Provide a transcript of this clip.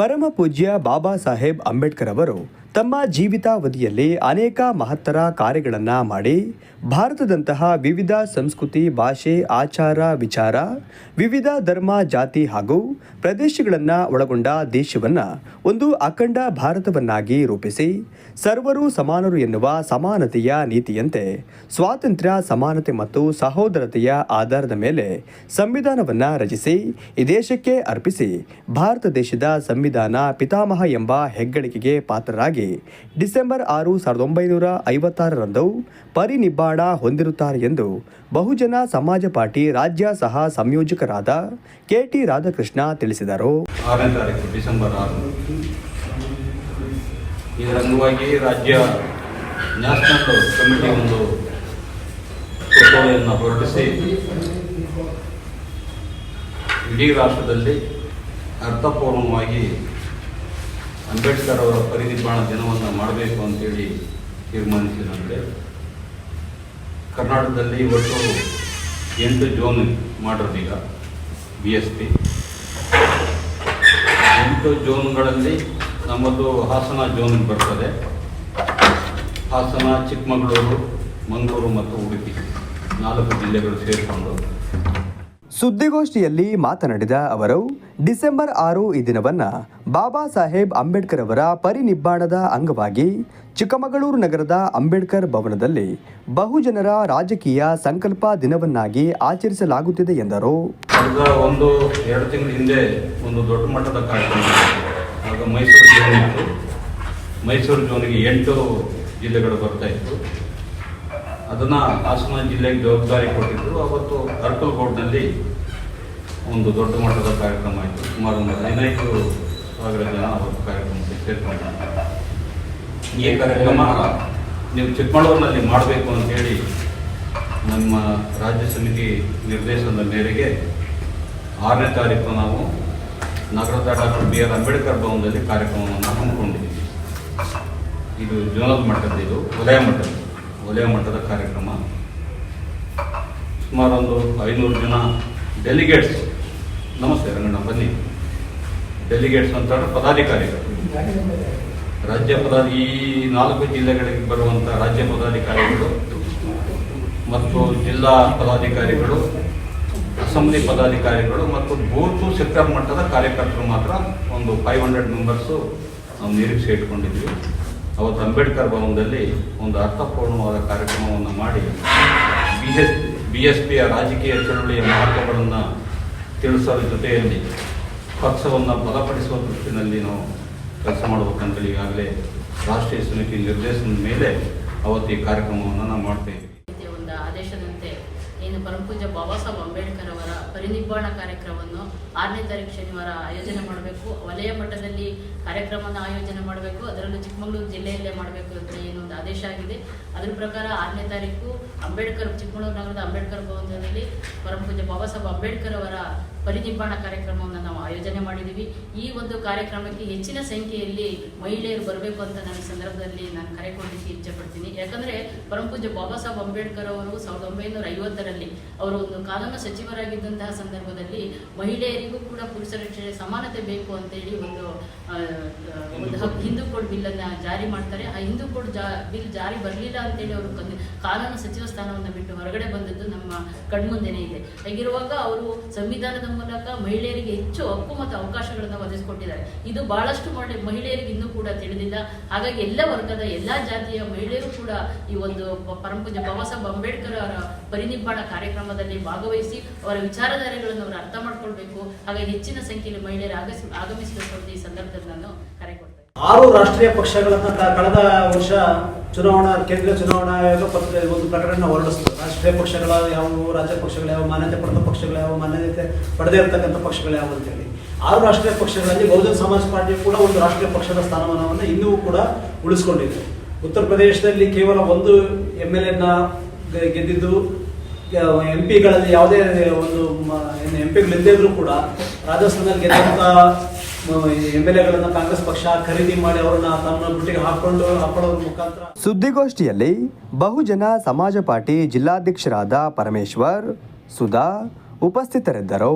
ಪರಮ ಪೂಜ್ಯ ಬಾಬಾ ಸಾಹೇಬ್ ಅಂಬೇಡ್ಕರ್ ಅವರು ತಮ್ಮ ಜೀವಿತಾವಧಿಯಲ್ಲಿ ಅನೇಕ ಮಹತ್ತರ ಕಾರ್ಯಗಳನ್ನು ಮಾಡಿ ಭಾರತದಂತಹ ವಿವಿಧ ಸಂಸ್ಕೃತಿ, ಭಾಷೆ, ಆಚಾರ, ವಿಚಾರ, ವಿವಿಧ ಧರ್ಮ, ಜಾತಿ ಹಾಗೂ ಪ್ರದೇಶಗಳನ್ನು ಒಳಗೊಂಡ ದೇಶವನ್ನು ಒಂದು ಅಖಂಡ ಭಾರತವನ್ನಾಗಿ ರೂಪಿಸಿ ಸರ್ವರು ಸಮಾನರು ಎನ್ನುವ ಸಮಾನತೆಯ ನೀತಿಯಂತೆ ಸ್ವಾತಂತ್ರ್ಯ, ಸಮಾನತೆ ಮತ್ತು ಸಹೋದರತೆಯ ಆಧಾರದ ಮೇಲೆ ಸಂವಿಧಾನವನ್ನು ರಚಿಸಿ, ಈ ದೇಶಕ್ಕೆ ಅರ್ಪಿಸಿ, ಭಾರತ ದೇಶದ ಸಂವಿಧಾನ ಪಿತಾಮಹ ಎಂಬ ಹೆಗ್ಗಳಿಕೆಗೆ ಪಾತ್ರರಾಗಿ ಡಿಸೆಂಬರ್ ಆರು ಸಾವಿರದ ಒಂಬೈನೂರ ಐವತ್ತಾರರಂದು ಪರಿನಿಬ್ಬಾಣ ಹೊಂದಿರುತ್ತಾರೆ ಎಂದು ಬಹುಜನ ಸಮಾಜ ಪಾರ್ಟಿ ರಾಜ್ಯ ಸಹ ಸಂಯೋಜಕರಾದ ಕೆಟಿ ರಾಧಾಕೃಷ್ಣ ತಿಳಿಸಿದರು. ಡಿಸೆಂಬರ್ ಇದರ ಅಂಗವಾಗಿ ರಾಜ್ಯ ನ್ಯಾಷನಲ್ ಕಮಿಟಿ ಒಂದು ಸುತ್ತೋಲೆಯನ್ನು ಹೊರಡಿಸಿ ಇಡೀ ರಾಷ್ಟ್ರದಲ್ಲಿ ಅರ್ಥಪೂರ್ಣವಾಗಿ ಅಂಬೇಡ್ಕರ್ ಅವರ ಪರಿನಿರ್ಮಾಣ ದಿನವನ್ನು ಮಾಡಬೇಕು ಅಂತೇಳಿ ತೀರ್ಮಾನಿಸಿದಂತೆ ಕರ್ನಾಟಕದಲ್ಲಿ ಒಟ್ಟು ಎಂಟು ಜೋನ್ ಮಾಡಿರೋದೀಗ ಬಿ ಎಸ್ ಪಿ. ಎಂಟು ಜೋನ್ಗಳಲ್ಲಿ ನಮ್ಮದು ಹಾಸನ ಜೋನ್ ಬರ್ತದೆ. ಹಾಸನ ಚಿಕ್ಕಮಗಳೂರು, ಮಂಗಳೂರು ಮತ್ತು ಉಡುಪಿ ನಾಲ್ಕು ಜಿಲ್ಲೆಗಳು ಸೇರಿಕೊಂಡು ಸುದ್ದಿಗೋಷ್ಠಿಯಲ್ಲಿ ಮಾತನಾಡಿದ ಅವರು, ಡಿಸೆಂಬರ್ ಆರು ಈ ದಿನವನ್ನು ಬಾಬಾ ಸಾಹೇಬ್ ಅಂಬೇಡ್ಕರ್ ಅವರ ಪರಿನಿಬ್ಬಾಣದ ಅಂಗವಾಗಿ ಚಿಕ್ಕಮಗಳೂರು ನಗರದ ಅಂಬೇಡ್ಕರ್ ಭವನದಲ್ಲಿ ಬಹುಜನರ ರಾಜಕೀಯ ಸಂಕಲ್ಪ ದಿನವನ್ನಾಗಿ ಆಚರಿಸಲಾಗುತ್ತಿದೆ ಎಂದರು. ಒಂದು ಎರಡು ತಿಂಗಳ ಹಿಂದೆ ಒಂದು ದೊಡ್ಡ ಮಟ್ಟದ ಕಾರ್ಯಕ್ರಮ ಮೈಸೂರು ಮೈಸೂರು ಜೋನಿಗೆ ಎಂಟು ಜಿಲ್ಲೆಗಳು ಬರ್ತಾ ಇತ್ತು. ಅದನ್ನು ಹಾಸನ ಜಿಲ್ಲೆಗೆ ಜವಾಬ್ದಾರಿ ಕೊಟ್ಟಿದ್ದರು ಅವತ್ತು ಅರ್ಕಲ್ಗೋಡ್ನಲ್ಲಿ ಒಂದು ದೊಡ್ಡ ಮಟ್ಟದ ಕಾರ್ಯಕ್ರಮ ಆಯಿತು. ಸುಮಾರು ಒಂದು ಹದಿನೈದು ಸಾವಿರ ಜನ ಅವತ್ತು ಕಾರ್ಯಕ್ರಮಕ್ಕೆ ಸೇರ್ಕೊಂಡ ಈ ಕಾರ್ಯಕ್ರಮ ನೀವು ಚಿಕ್ಕಮಗಳೂರಿನಲ್ಲಿ ಮಾಡಬೇಕು ಅಂತೇಳಿ ನಮ್ಮ ರಾಜ್ಯ ಸಮಿತಿ ನಿರ್ದೇಶನದ ಮೇರೆಗೆ ಆರನೇ ತಾರೀಕು ನಾವು ನಗರದ ಡಾಕ್ಟರ್ ಬಿ ಆರ್ ಅಂಬೇಡ್ಕರ್ ಭವನದಲ್ಲಿ ಕಾರ್ಯಕ್ರಮವನ್ನು ಹಮ್ಮಿಕೊಂಡಿದ್ದೀವಿ. ಇದು ಜೋನಲ್ ಮಟ್ಟದ್ದು, ಇದು ಉದಯ ಮಟ್ಟದ ವಲಯ ಮಟ್ಟದ ಕಾರ್ಯಕ್ರಮ. ಸುಮಾರೊಂದು ಐನೂರು ಜನ ಡೆಲಿಗೇಟ್ಸ್ ನಮಸ್ತೆ ರಂಗಣ್ಣ, ಬನ್ನಿ. ಡೆಲಿಗೇಟ್ಸ್ ಅಂತ ಪದಾಧಿಕಾರಿಗಳು. ರಾಜ್ಯ ಪದಾಧಿ ಈ ನಾಲ್ಕು ಜಿಲ್ಲೆಗಳಿಗೆ ಬರುವಂಥ ರಾಜ್ಯ ಪದಾಧಿಕಾರಿಗಳು ಮತ್ತು ಜಿಲ್ಲಾ ಪದಾಧಿಕಾರಿಗಳು, ಅಸೆಂಬ್ಲಿ ಪದಾಧಿಕಾರಿಗಳು ಮತ್ತು ಬೂತು ಸೆಕ್ಟರ್ ಮಟ್ಟದ ಕಾರ್ಯಕರ್ತರು ಮಾತ್ರ ಒಂದು ಫೈವ್ ಹಂಡ್ರೆಡ್ ಮೆಂಬರ್ಸು ನಾವು ನಿರೀಕ್ಷೆ ಇಟ್ಕೊಂಡಿದ್ವಿ ಅವತ್ತು ಅಂಬೇಡ್ಕರ್ ಭವನದಲ್ಲಿ ಒಂದು ಅರ್ಥಪೂರ್ಣವಾದ ಕಾರ್ಯಕ್ರಮವನ್ನು ಮಾಡಿ ಬಿ ಎಸ್ ಬಿ ಎಸ್ ಪಿಯ ರಾಜಕೀಯ ಚಳುವಳಿಯ ಮಹತ್ವಗಳನ್ನು ತಿಳಿಸೋದ್ರ ಜೊತೆಯಲ್ಲಿ ಪಕ್ಷವನ್ನು ಬಲಪಡಿಸುವ ದೃಷ್ಟಿನಲ್ಲಿ ನಾವು ಕೆಲಸ ಮಾಡಬೇಕಂತೇಳಿ ಈಗಾಗಲೇ ರಾಷ್ಟ್ರೀಯ ಸಮಿತಿ ನಿರ್ದೇಶನದ ಮೇಲೆ ಅವತ್ತು ಈ ಕಾರ್ಯಕ್ರಮವನ್ನು ನಾವು ಮಾಡ್ತಾ ಇದ್ದೀವಿ. ಒಂದು ಆದೇಶದಂತೆ ಏನು ಪರಮಪೂಜ್ಯ ಬಾಬಾ ಸಾಹೇಬ್ ಅಂಬೇಡ್ಕರ್ ಅವರ ಪರಿನಿಬ್ಬಾಣ ಕಾರ್ಯಕ್ರಮವನ್ನು ಆರನೇ ತಾರೀಕು ಶನಿವಾರ ಆಯೋಜನೆ ಮಾಡಬೇಕು. ವಲಯ ಮಟ್ಟದಲ್ಲಿ ಕಾರ್ಯಕ್ರಮನ ಆಯೋಜನೆ ಮಾಡಬೇಕು. ಅದರಲ್ಲೂ ಚಿಕ್ಕಮಗಳೂರು ಜಿಲ್ಲೆಯಲ್ಲೇ ಮಾಡಬೇಕು ಅಂತ ಏನೊಂದು ಆದೇಶ ಆಗಿದೆ. ಅದರ ಪ್ರಕಾರ ಆರನೇ ತಾರೀಕು ಅಂಬೇಡ್ಕರ್, ಚಿಕ್ಕಮಗಳೂರು ನಗರದ ಅಂಬೇಡ್ಕರ್ ಭವನದಲ್ಲಿ ಪರಮಪೂಜ್ಯ ಬಾಬಾ ಸಾಹೇಬ್ ಅಂಬೇಡ್ಕರ್ ಅವರ ಪರಿನಿಬ್ಬಾಣ ಕಾರ್ಯಕ್ರಮವನ್ನು ನಾವು ಆಯೋಜನೆ ಮಾಡಿದ್ದೀವಿ. ಈ ಒಂದು ಕಾರ್ಯಕ್ರಮಕ್ಕೆ ಹೆಚ್ಚಿನ ಸಂಖ್ಯೆಯಲ್ಲಿ ಮಹಿಳೆಯರು ಬರಬೇಕು ಅಂತ ನನ್ನ ಸಂದರ್ಭದಲ್ಲಿ ನಾನು ಕರೆ ಕೊಡಲಿಕ್ಕೆ ಇಚ್ಛೆಪಡ್ತೀನಿ. ಯಾಕಂದರೆ ಪರಮಪೂಜ್ಯ ಬಾಬಾ ಸಾಹೇಬ್ ಅಂಬೇಡ್ಕರ್ ಅವರು ಸಾವಿರದ ಒಂಬೈನೂರ ಐವತ್ತರಲ್ಲಿ ಅವರು ಒಂದು ಕಾನೂನು ಸಚಿವರಾಗಿದ್ದಂತಹ ಸಂದರ್ಭದಲ್ಲಿ ಮಹಿಳೆಯರಿಗೂ ಕೂಡ ಪುರುಷರ ಜೊತೆ ಸಮಾನತೆ ಬೇಕು ಅಂತೇಳಿ ಒಂದು ಒಂದು ಹಿಂದೂ ಕೋಡ್ ಬಿಲ್ಲನ್ನು ಜಾರಿ ಮಾಡ್ತಾರೆ. ಆ ಹಿಂದೂ ಕೋಡ್ ಜಾ ಬಿಲ್ ಜಾರಿ ಬರಲಿಲ್ಲ ಅಂತೇಳಿ ಅವರು ಕನ್- ಕಾನೂನು ಸಚಿವ ಸ್ಥಾನವನ್ನು ಬಿಟ್ಟು ಹೊರಗಡೆ ಬಂದದ್ದು ನಮ್ಮ ಕಣ್ಮುಂದೆನೇ ಇದೆ. ಹಾಗಿರುವಾಗ ಅವರು ಸಂವಿಧಾನದ ಮೂಲಕ ಮಹಿಳೆಯರಿಗೆ ಹೆಚ್ಚು ಹಕ್ಕು ಮತ್ತು ಅವಕಾಶಗಳನ್ನು ಒದಗಿಸಿಕೊಟ್ಟಿದ್ದಾರೆ. ಇದು ಬಹಳಷ್ಟು ಮಹಿಳೆ- ಮಹಿಳೆಯರಿಗೆ ಇನ್ನೂ ಕೂಡ ತಿಳಿದಿಲ್ಲ. ಹಾಗಾಗಿ ಎಲ್ಲ ವರ್ಗದ ಎಲ್ಲ ಜಾತಿಯ ಮಹಿಳೆಯರು ಕೂಡ ಈ ಒಂದು ಪರಮಪೂಜ್ಯ ಬಾಬಾ ಸಾಹೇಬ್ ಅಂಬೇಡ್ಕರ್ ಅವರ ಪರಿನಿಬ್ಬಾಣ ಕಾರ್ಯಕ್ರಮದಲ್ಲಿ ಭಾಗವಹಿಸಿ ಅವರ ವಿಚಾರಧಾರೆಗಳನ್ನು ಅವರು ಅರ್ಥ ಮಾಡ್ಕೊಳ್ಬೇಕು. ಹಾಗಾಗಿ ಹೆಚ್ಚಿನ ಸಂಖ್ಯೆಯಲ್ಲಿ ಮಹಿಳೆಯರು ಆಗಮಿಸ್ ಆಗಮಿಸಬೇಕು ಈ ಸಂದರ್ಭದಲ್ಲಿ ನಾನು ಕರೆ ಕೊಡ್ತೇನೆ. ಆರು ರಾಷ್ಟ್ರೀಯ ಪಕ್ಷಗಳನ್ನ ಕಳೆದ ವರ್ಷ ಚುನಾವಣಾ ಕೇಂದ್ರ ಚುನಾವಣಾ ಆಯೋಗ ಪತ್ರ ಒಂದು ಪ್ರಕಟಣೆ ಹೊರಡಿಸ್ತದೆ ರಾಷ್ಟ್ರೀಯ ಪಕ್ಷಗಳ ಯಾವ, ರಾಜ್ಯ ಪಕ್ಷಗಳು ಯಾವ, ಮಾನ್ಯತೆ ಪಡೆದ ಪಕ್ಷಗಳು ಯಾವ, ಮಾನ್ಯತೆ ಪಡೆದೇ ಇರತಕ್ಕಂಥ ಪಕ್ಷಗಳು ಯಾವ ಅಂತೇಳಿ. ಆರು ರಾಷ್ಟ್ರೀಯ ಪಕ್ಷಗಳಲ್ಲಿ ಬಹುಜನ ಸಮಾಜ ಪಾರ್ಟಿ ಕೂಡ ಒಂದು ರಾಷ್ಟ್ರೀಯ ಪಕ್ಷದ ಸ್ಥಾನಮಾನವನ್ನು ಇನ್ನೂ ಕೂಡ ಉಳಿಸ್ಕೊಂಡಿದೆ. ಉತ್ತರ ಪ್ರದೇಶದಲ್ಲಿ ಕೇವಲ ಒಂದು ಎಂ ಎಲ್ ಎನ ಗೆದ್ದಿದ್ದು ಎಂ ಪಿಗಳಲ್ಲಿ ಯಾವುದೇ ಒಂದು ಎಂ ಪಿಗಳಿಲ್ಲದೇ ಕೂಡ ರಾಜಸ್ಥಾನದಲ್ಲಿ ಗೆದ್ದಂಥ ಎಂ ಎಲ್ ಎಗಳನ್ನು ಕಾಂಗ್ರೆಸ್ ಪಕ್ಷ ಖರೀದಿ ಮಾಡಿ ಅವರನ್ನ ತಮ್ಮ ಬುಟ್ಟಿಗೆ ಹಾಕೊಂಡು ಹಾಕೊಳ್ಳೋದ್ರ ಮುಖಾಂತರ. ಸುದ್ದಿಗೋಷ್ಠಿಯಲ್ಲಿ ಬಹುಜನ ಸಮಾಜ ಪಾರ್ಟಿ ಜಿಲ್ಲಾಧ್ಯಕ್ಷರಾದ ಪರಮೇಶ್ವರ್, ಸುಧಾ ಉಪಸ್ಥಿತರಿದ್ದರು.